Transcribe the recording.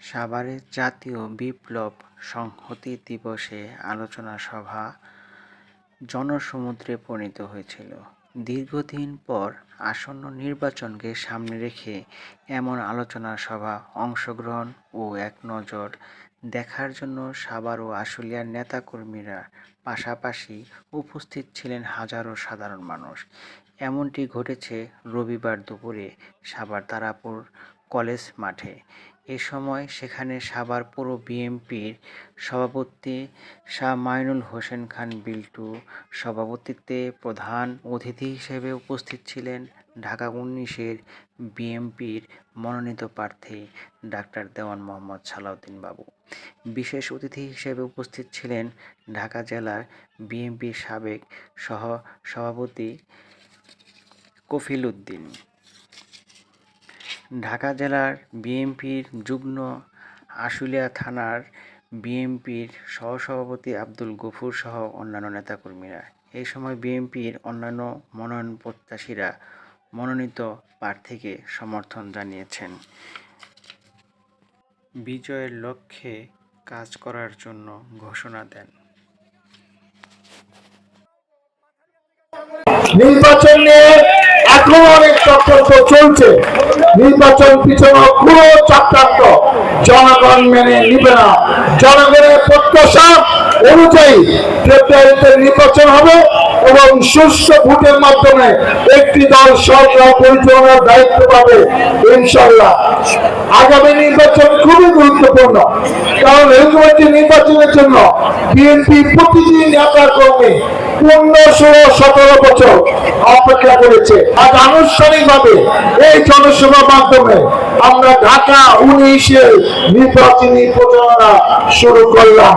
সাভারে জাতীয় বিপ্লব সংহতি দিবসে আলোচনা সভা জনসমুদ্রে পরিণত হয়েছিল। দীর্ঘদিন পর আসন্ন নির্বাচনকে সামনে রেখে এমন আলোচনা সভা অংশগ্রহণ ও এক নজর দেখার জন্য সাভার ও আশুলিয়ার নেতাকর্মীরা পাশাপাশি উপস্থিত ছিলেন হাজারো সাধারণ মানুষ। এমনটি ঘটেছে রবিবার দুপুরে সাভার তারাপুর কলেজ মাঠে। এ সময় সেখানে সাভার পৌর বিএনপির সভাপতি শাহ মাইনুল হোসেন খান বিল্টু সভাপতিত্বে প্রধান অতিথি হিসেবে উপস্থিত ছিলেন ঢাকা উনিশের বিএনপির মনোনীত প্রার্থী ডাক্তার দেওয়ান মোহাম্মদ সালাউদ্দিন বাবু। বিশেষ অতিথি হিসেবে উপস্থিত ছিলেন ঢাকা জেলার বিএনপির সাবেক সহ সভাপতি কফিল উদ্দিন। ঢাকা জেলার বিএনপির যুগ্ম আশুলিয়া থানার বিএনপির সহসভাপতি আব্দুল গফুর সহ অন্যান্য নেতাকর্মীরা। এই সময় বিএনপির অন্যান্য মনোনয়ন প্রত্যাশীরা মনোনীত প্রার্থীকে সমর্থন জানিয়েছেন। বিজয়ের লক্ষ্যে কাজ করার জন্য ঘোষণা দেন। নির্বাচন নিয়ে এখনও অনেক চক্রান্ত চলছে। নির্বাচন পিছনে পুরো চক্রান্ত। জনগণ মেনে নিবে না। জনগণের প্রত্যাশা অনুযায়ী ফেব্রুয়ারিতে নির্বাচন হবে। এবং সুষ্ঠু ভোটের মাধ্যমে একটি দল সরকার পরিচালনার দায়িত্ব পাবে ইনশাল্লাহ আগামী নির্বাচন খুবই গুরুত্বপূর্ণ, কারণ ঐক্যবদ্ধ নির্বাচনের জন্য বিএনপি প্রতিটি নেতা কর্মী আমরা ঢাকা উনিশে নির্বাচনী প্রচারণা শুরু করলাম।